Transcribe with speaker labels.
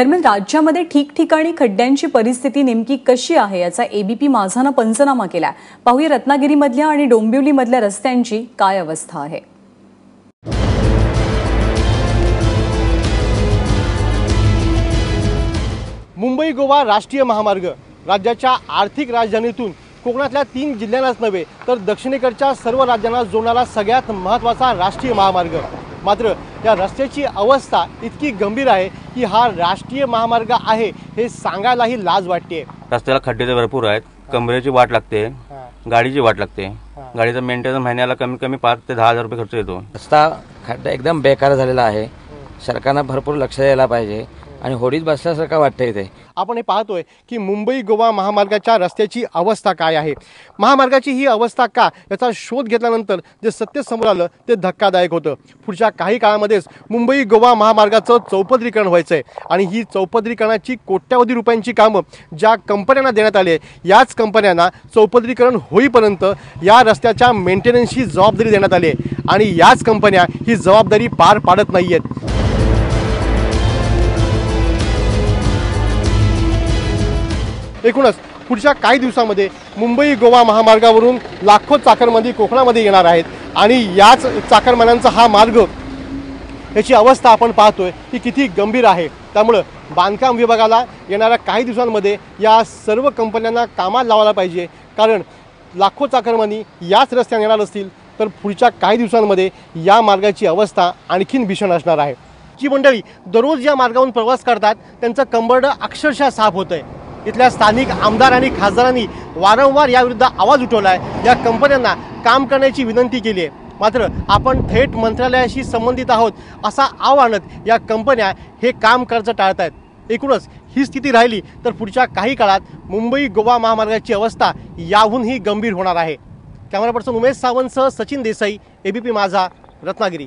Speaker 1: दरम्यान राज्यामध्ये ठिकठिकाणी खड्ड्यांची परिस्थिती नेमकी कशी आहे याचा एबीपी माझानं पंचनामा केला पाहूया रत्नागिरीमधल्या आणि डोंबिवलीमधल्या रस्त्यांची काय अवस्था आहे.
Speaker 2: मुंबई गोवा राष्ट्रीय महामार्ग. राज्याच्या आर्थिक राजधानीतून कोकणातल्या तीन जिल्ह्यांनाच नव्हे तर दक्षिणेकडच्या सर्व राज्यांना जोडणारा सगळ्यात महत्त्वाचा राष्ट्रीय महामार्ग. मात्र या रस्त्याची अवस्था इतकी गंभीर आहे की हा राष्ट्रीय महामार्ग आहे हे सांगायलाही लाज वाटते
Speaker 3: रस्त्याला खड्डे तर भरपूर आहेत कमरेची वाट लागते गाडीची वाट लागते. गाडीचा मेंटेनन्स महिन्याला कमीत कमी पाच ते दहा हजार रुपये खर्च येतो.
Speaker 4: रस्ता खड्डा एकदम बेकार झालेला आहे. सरकारनं भरपूर लक्ष द्यायला पाहिजे. आणि होडीत बसल्यासारखं वाटतं इथे.
Speaker 2: आपण हे पाहतोय की मुंबई गोवा महामार्गाच्या रस्त्याची अवस्था काय आहे? महामार्गाची ही अवस्था का? याचा शोध घेतल्यानंतर जे सत्य समोर आलं ते धक्कादायक होतं. पुढच्या काही काळामध्येच मुंबई गोवा महामार्गाचं चौपदरीकरण व्हायचं आहे आणि ही चौपदरीकरणाची कोट्यावधी रुपयांची कामं ज्या कंपन्यांना देण्यात आली आहे याच कंपन्यांना चौपदरीकरण होईपर्यंत या रस्त्याच्या मेंटेनन्सची जबाबदारी देण्यात आली आहे. आणि याच कंपन्या ही जबाबदारी पार पाडत नाही आहेत एकूणच पुढच्या काही दिवसामध्ये मुंबई गोवा महामार्गावरून लाखो चाकरमानी कोकणामध्ये येणार आहेत. आणि याच चाकरमान्यांचा हा मार्ग याची अवस्था आपण पाहतोय की किती गंभीर आहे. त्यामुळं बांधकाम विभागाला येणाऱ्या काही दिवसांमध्ये या सर्व कंपन्यांना कामात लावायला पाहिजे. कारण लाखो चाकरमानी याच रस्त्याने येणार असतील तर पुढच्या काही दिवसांमध्ये या मार्गाची अवस्था आणखीन भीषण असणार आहे. जी मंडळी दररोज या मार्गावरून प्रवास करतात त्यांचं कंबरडं अक्षरशः साफ होतं आहे इथल्या स्थानिक आमदार आणि खासदारांनी वारंवार याविरुद्ध आवाज उठवला आहे या कंपन्यांना काम करण्याची विनंती केली आहे. मात्र आपण थेट मंत्रालयाशी संबंधित आहोत असा आव आणत या कंपन्या हे काम करायचं टाळत आहेत एकूणच ही स्थिती राहिली तर पुढच्या काही काळात मुंबई गोवा महामार्गाची अवस्था याहूनही गंभीर होणार आहे. कॅमेरा पर्सन उमेश सावंतसह सचिन देसाई एबीपी माझा रत्नागिरी.